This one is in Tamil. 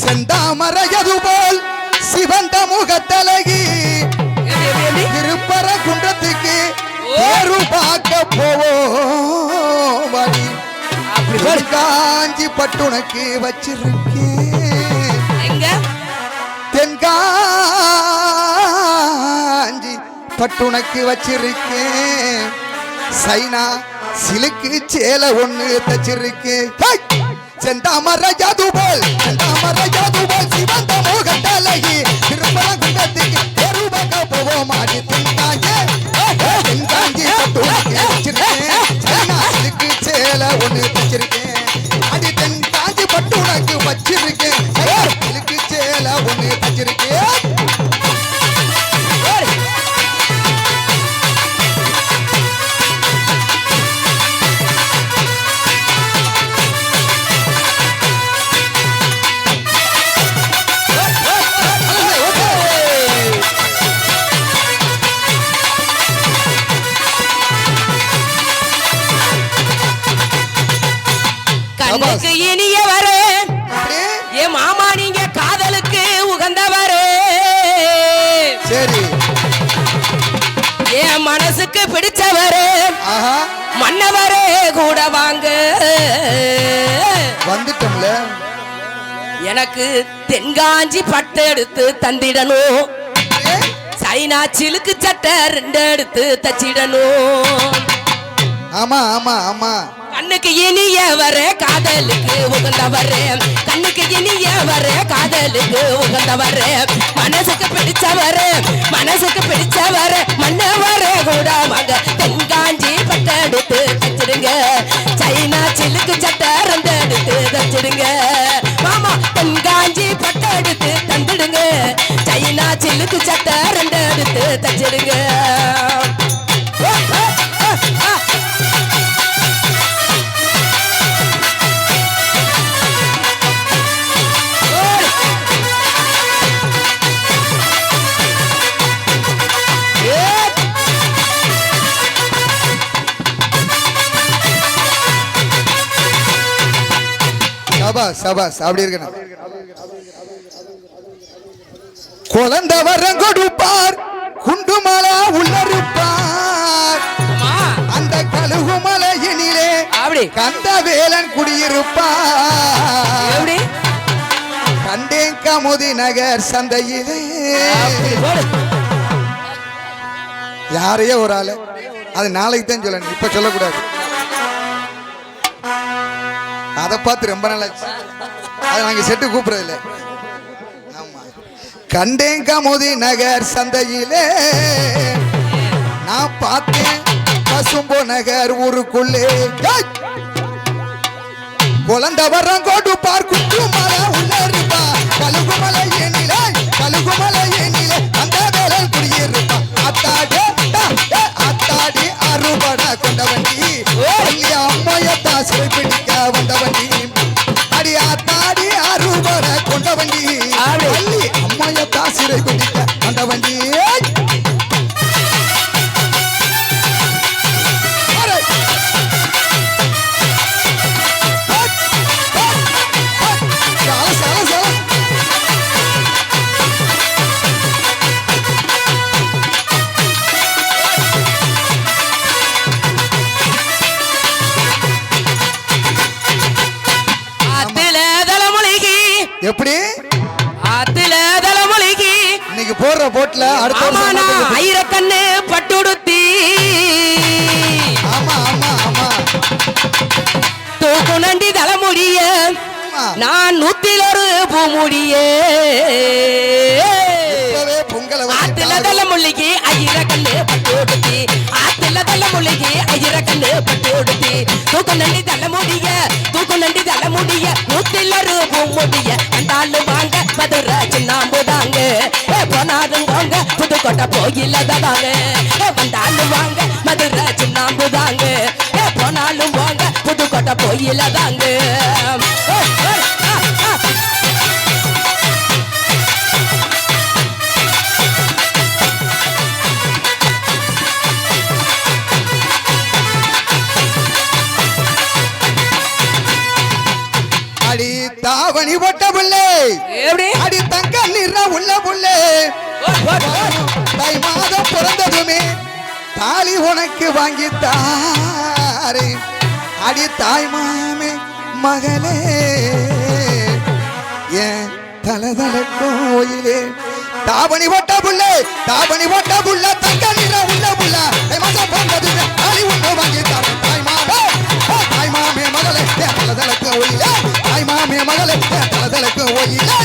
செந்தாமரையது போல் சிவந்த முகத்தலகி? திருப்பர குன்றத்துக்கு தேரு பார்க்க போவோம். காஞ்சி பட்டுனக்கு வச்சிருக்கேன் தென்காஞ்சி பட்டுனக்கு வச்சிருக்கேன் சைனா சிலுக்கு சேலை ஒண்ணு தச்சிருக்கேன்! செந்தாமர ஜாது போல் செந்தாமர ஜாது போல் சிவந்த மோகத்தலகி திருப்பரங்குன்றத்துக்கு குண்டத்துக்கு கண்ணுக்கு இனியவரே? ஏ மாமா நீங்க காதலுக்கு உகந்தவரே. சரி. என் மனசுக்கு பிடிச்சவரே. மன்னவரே கூட வாங்க. வந்துட்டோம்ல. எனக்கு தென்காஞ்சி பட்டு எடுத்து தந்திடணும். சைனா சிலுக்கு சட்டை ரெண்டு எடுத்து தச்சிடணும். ஆமா ஆமா ஆமா. கண்ணுக்கு இனியவரே காதலுக்கு உகந்தவர். கண்ணுக்கு இனியவரே காதலுக்கு உகந்தவர். மனசுக்கு பிடிச்சவர் மனசுக்கு பிடிச்சவர். மன்னவர கூட வாங்க தென்காஞ்சி பட்டை எடுத்து தச்சிடுங்க. சைனா சிலுக்கு சட்டை ரெண்டு எடுத்து தச்சிடுங்க. மாமா தென்காஞ்சி பட்டை எடுத்து தந்துடுங்க. சைனா சிலுக்கு சட்டை ரெண்டு எடுத்து தச்சிடுங்க. சபாஸ் சபாஸ் அப்படி இருக்கணும். குழந்தை வரம் கொடுப்பார் குண்டுமலா உள்ளிருப்பார் அந்த கழுகு மலையினிலே அப்படி. கந்த வேலன் குடியிருப்பார் கண்டேன் கமுதி நகர் சந்தையிலே. யாரையோ ஒரு ஆளு. அது நாளைக்கு தான் சொல்லணும். இப்ப சொல்லக்கூடாது. அதை பார்த்து ரொம்ப நாளாச்சு அதை நாங்க செட்டு கூப்பிடுறது இல்ல ஆமா. கண்டேன் கமுதி நகர் சந்தையிலே. நான் பார்த்தேன் பசும்போ நகர் ஊருக்குள்ளே. குழந்தை வர்றோம் பார்க்கும். மலை உள்ளே வண்டி. எப்படி? ஆத்துல இன்னைக்கு போடுற போட்ல அடுத்த ஆயிரக்கண்ணு பட்டுடுத்தி. ஆமா ஆமா ஆமா. தூக்கு நண்டி தலைமுடிய. நான் நூத்தில் ஒரு பூமுடிய ஆத்துல தலைமுழுகி ஆயிரக்கண்ணு பட்டுடுத்தி. ஆத்துல தலைமுழுகி ஆயிரக்கண்ணு பட்டுடுத்தி. தூக்கு நண்டி தலைமுடிய தூக்கு நண்டி தலைமுடிய நூத்தில் ஒரு பூமுடிய. கண்டாலும் வாங்க மதுரை வாங்க புதுக்கோட்டை போயில்லதாங்க ஏ வந்தாலும் வாங்க மதுரை சின்னாம்புதாங்க ஏ போனாலும் வாங்க புதுக்கோட்டை போயில்லதாங்க ஏ, ஏ, ஆ, ஆ. அடி தாவணி போட்ட பிள்ளை. தை மாதம் பிறந்ததுமே தாலி உனக்கு வாங்கி தாரே அடி தாய் மாமே மகளே ஏன் தலதல கோயிலே. தாபணி ஓட்ட புள்ள தாபணி ஓட்ட புள்ள தங்க நிற உள்ள புள்ள. தை மாதம் பிறந்ததுமே தாலி உன்னை வாங்கி தாரே தாய் மாமே தாய் மாமே மகளே தலதல கோயிலே. தாய் மாமே மகளே தலதல கோயிலே.